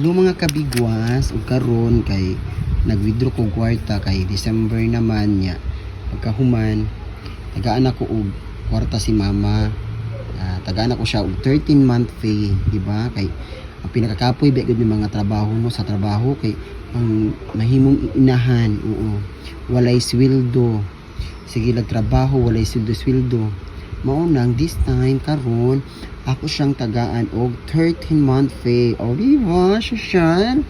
Hello mga kabigwas, ug karon kay nag-withdraw ko kwarta kay December naman niya. Pagkahuman, tagaan ako og kwarta si mama. Ah, tagaan ako siya og 13 month pay, di ba? Kay ang pinakakapoy ba gud mga trabaho no sa trabaho kay ang mahimong inahan, oo. Walay sweldo. Sige lang trabaho, walay sweldo sweldo. Mao nang this time karon ako siyang tagaan og 13 month pay. O di ba, sosyal?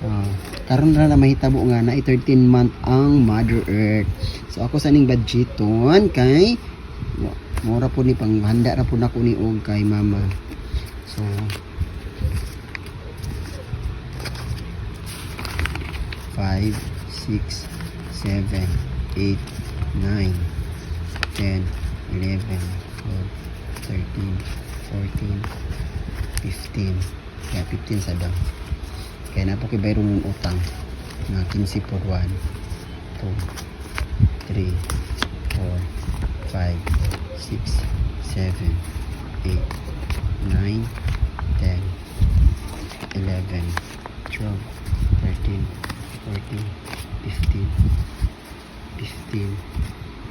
Ah, karon ra na mahitabo nga na 13 month ang Mother Earth. So ako sa ning budgeton kay mura po ni panghanda ra po nako ni og kay mama. So five, six, seven, eight, nine, ten, eleven, twelve, thirteen, fourteen, fifteen. Kaya 15 sa daw. Kaya na po kay bayro mong utang. Nga 15 por 1, 2, 3, 4, 5, 6, 7, 8, 9, 10, 11, 12, 13, 14, 15, 15,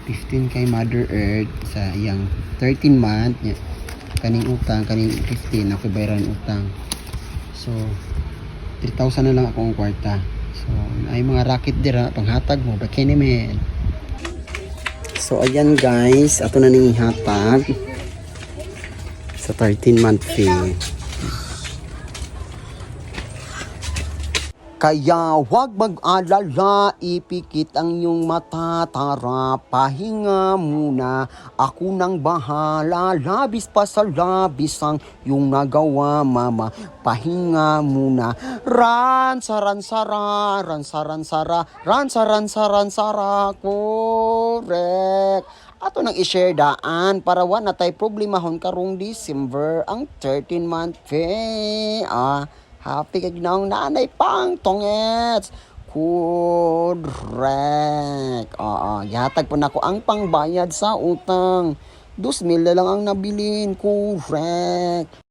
15 kay Mother Earth sa iyang 13 month niya. Kaning utang, kaning 15 ako bayaran utang. So 3,000 na lang akong kwarta. So ay mga racket dira panghatag mo, bakini men. So ayan guys, ato na ning hatag sa 13 month fee. Kaya huwag mag-alala, ipikit ang iyong mata, tara, pahinga muna. Ako nang bahala, labis pa sa labis ang iyong nagawa, mama. Pahinga muna. Ran, saran, sara, ran, saran, sara, ran, saran, saran, sara, correct. Ato nang i-share daan para wa na tay problemahon karong December ang 13 month pay. Ah, happy kag naong nanay pang tongets. Correct. Oo, yatag po nako ang pangbayad sa utang. 2 mil na lang ang nabilin. Correct.